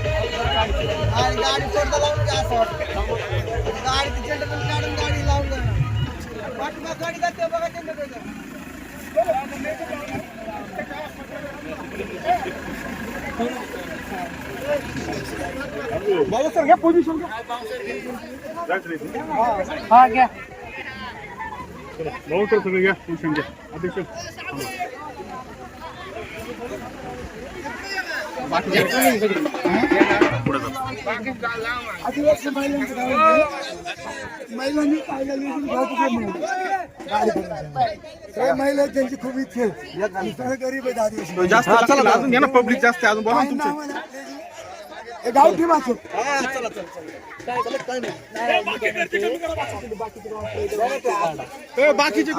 आणि गाडी सोडता लावून का असं. जाणार गाडी जाते बघा जनरेटर बाबा सर घ्या पोझिशन हा घ्या. भाऊ सर सगळं घ्या पोझिशन घ्या अध्यक्ष आदिवासी महिलांचं महिलांनी पाहिलं निवडून ते महिला. त्यांची खूप इच्छा आहे सगळे गरीब आदिवासी जास्त लागतील, अजून घ्या ना पब्लिक जास्त आहे, अजून बोला ना काय तुमचं आहे? हे गावठी भाषेत ए, बाकीचे?